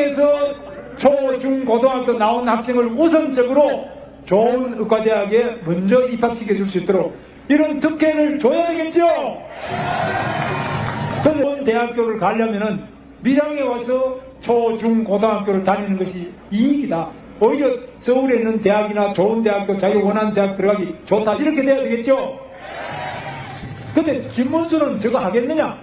밖에서 초, 중, 고등학교 나온 학생을 우선적으로 좋은 의과대학에 먼저 입학시켜 줄 수 있도록 이런 특혜를 줘야겠죠? 그런 대학교를 가려면은 밀양에 와서 초, 중, 고등학교를 다니는 것이 이익이다. 오히려 서울에 있는 대학이나 좋은 대학교, 자기가 원하는 대학 들어가기 좋다. 이렇게 돼야 되겠죠? 근데 김문수는 저거 하겠느냐?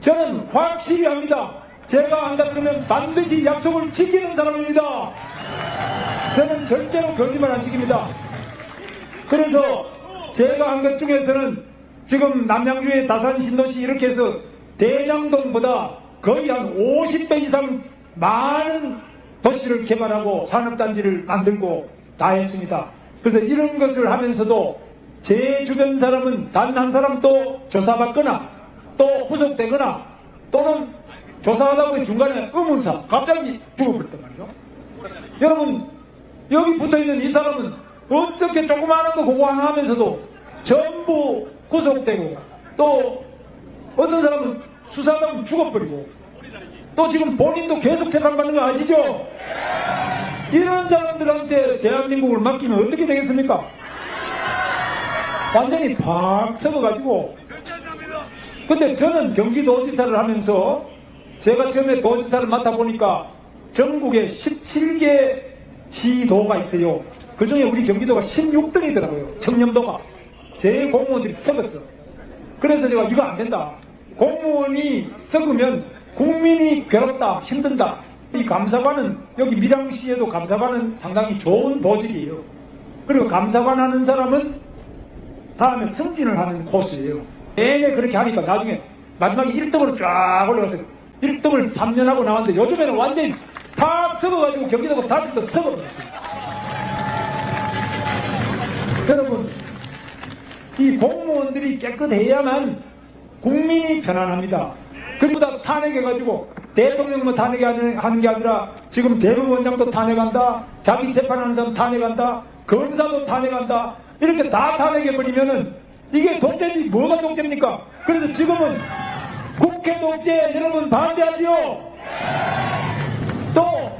저는 확실히 합니다. 제가 한다 그러면 반드시 약속을 지키는 사람입니다. 저는 절대로 거짓말 안 지킵니다. 그래서 제가 한 것 중에서는 지금 남양주의 다산 신도시 이렇게 해서 대장동보다 거의 한 50배 이상 많은 도시를 개발하고 산업단지를 만들고 다 했습니다. 그래서 이런 것을 하면서도 제 주변 사람은 단 한 사람도 조사받거나 또 후속되거나 또는 조사하다가 중간에 의문사 갑자기 죽어버렸단 말이죠. 여러분 여기 붙어있는 이 사람은 어떻게 조그마한 거 고고하면서도 전부 구속되고 또 어떤 사람은 수사받으면 죽어버리고 또 지금 본인도 계속 재판받는 거 아시죠? 이런 사람들한테 대한민국을 맡기면 어떻게 되겠습니까? 완전히 팍 썩어가지고 근데 저는 경기도지사를 하면서 제가 처음에 도지사를 맡아보니까 전국에 17개 시도가 있어요. 그 중에 우리 경기도가 16등이더라고요. 청렴도가. 제 공무원들이 썩었어. 그래서 제가 이거 안 된다. 공무원이 썩으면 국민이 괴롭다, 힘든다. 이 감사관은 여기 밀양시에도 감사관은 상당히 좋은 보직이에요. 그리고 감사관 하는 사람은 다음에 승진을 하는 코스예요. 매일 그렇게 하니까 나중에 마지막에 1등으로 쫙 올라가서 1등을 3년 하고 나왔는데 요즘에는 완전히 다 썩어가지고 경기도가 다시 더 썩어버렸어요. 여러분, 이 공무원들이 깨끗해야만 국민이 편안합니다. 그리고 다 탄핵해가지고 대통령만 탄핵하는 하는 게 아니라 지금 대법원장도 탄핵한다, 자기 재판하는 사람 탄핵한다, 검사도 탄핵한다, 이렇게 다 탄핵해버리면은 이게 독재지 뭐가 독재입니까? 그래서 지금은 국회 독재 여러분 반대하지요? 또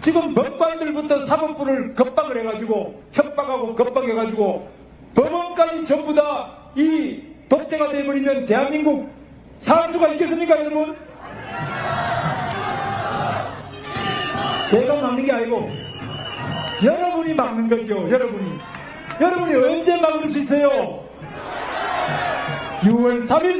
지금 법관들부터 사법부를 겁박을 해가지고 협박하고 겁박해가지고 법원까지 전부 다 이 독재가 돼버리면 대한민국 살 수가 있겠습니까 여러분? 제가 막는 게 아니고 여러분이 막는 거죠 여러분이 여러분이 언제 막을 수 있어요? 6월 3일